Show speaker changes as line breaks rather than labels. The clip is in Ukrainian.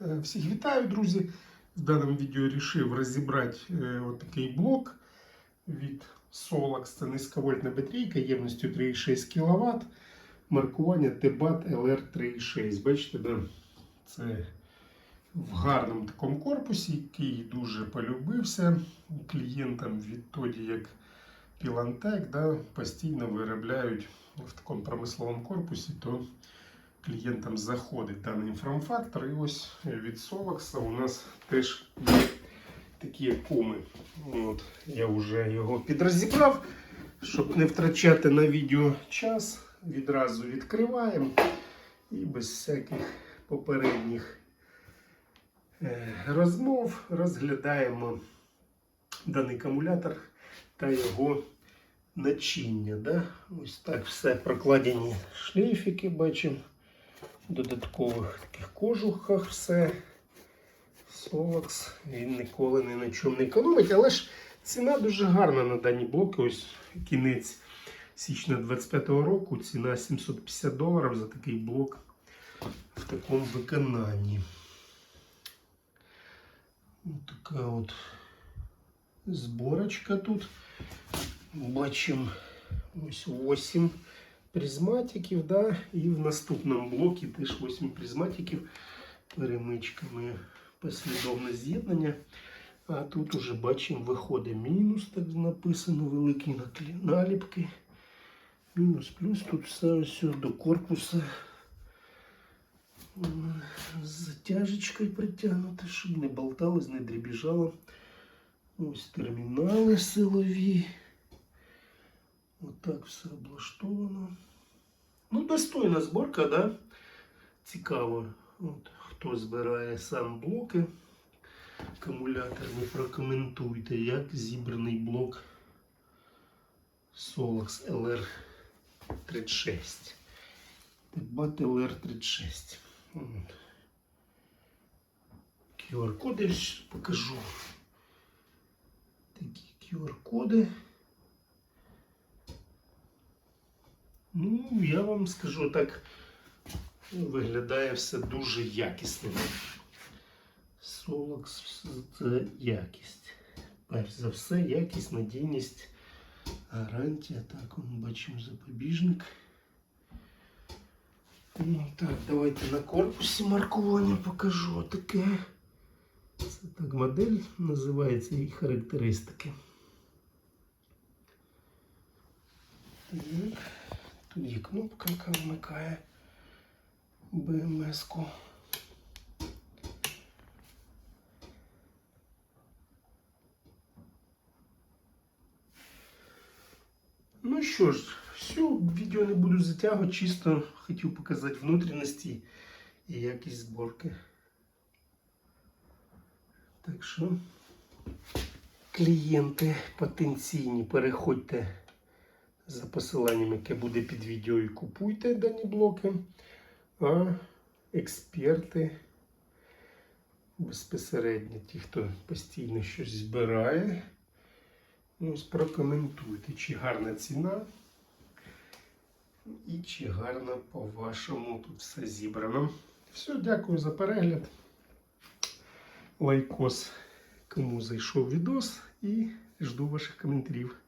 Е, Всіх вітаю, друзі! В даному відео вирішив розібрати е, от такий блок від Solax. Це низьковольтна батарейка ємністю 3,6 кВт. Маркування TBAT LR3,6. Бачите, да? це в гарному такому корпусі, який дуже полюбився клієнтам відтоді, як Пілантек да, постійно виробляють в такому промисловому корпусі, то клієнтам заходить даний інформфактор. І ось від Solax у нас теж є такі куми. От, я вже його підрозібрав, щоб не втрачати на відео час. Відразу відкриваємо і без всяких попередніх е, розмов розглядаємо даний акумулятор та його начиння. Да? Ось так все прокладені шлейфики бачимо. Додаткових таких кожухах все. Solax, він ніколи ні на чому не економить, але ж ціна дуже гарна на дані блоки. Ось кінець січня 25-го року. Ціна 750 доларів за такий блок в такому виконанні. Ось така от зборочка тут. Бачимо ось 8 призматиків, да? і в наступному блокі теж 8 призматиків перемичками послідовне з'єднання. А тут уже бачимо, виходить мінус, так написано, великі наліпки. Мінус плюс тут все ось до корпуса з затяжечкою притягнуто, щоб не болталось, не дребіжало. Ось термінали силові. Отак все облаштовано. Ну, достойна зборка, да? Цікаво. От, хто збирає сам блоки, акумуляторні, прокоментуйте, як зібраний блок Solax LR36. Тибат LR36. QR-коди покажу. Такі QR-коди. Ну, я вам скажу так, виглядає все дуже якісно. Solax це якість. Перш за все, якість, надійність, гарантія. Так, ми бачимо запобіжник. Ну, так, давайте на корпусі маркування покажу таке. Це так модель називається і характеристики. Так. Є кнопка, яка вмикає БМС-ку. Ну що ж, все, відео не буду затягувати, чисто хотів показати внутрішності і якість зборки. Так що, клієнти потенційні, переходьте за посиланням, яке буде під відео, і купуйте дані блоки. А експерти безпосередньо, ті, хто постійно щось збирає, ну, прокоментуйте, чи гарна ціна і чи гарно по-вашому тут все зібрано. Все, дякую за перегляд. Лайкос, кому зайшов відос, і жду ваших коментарів.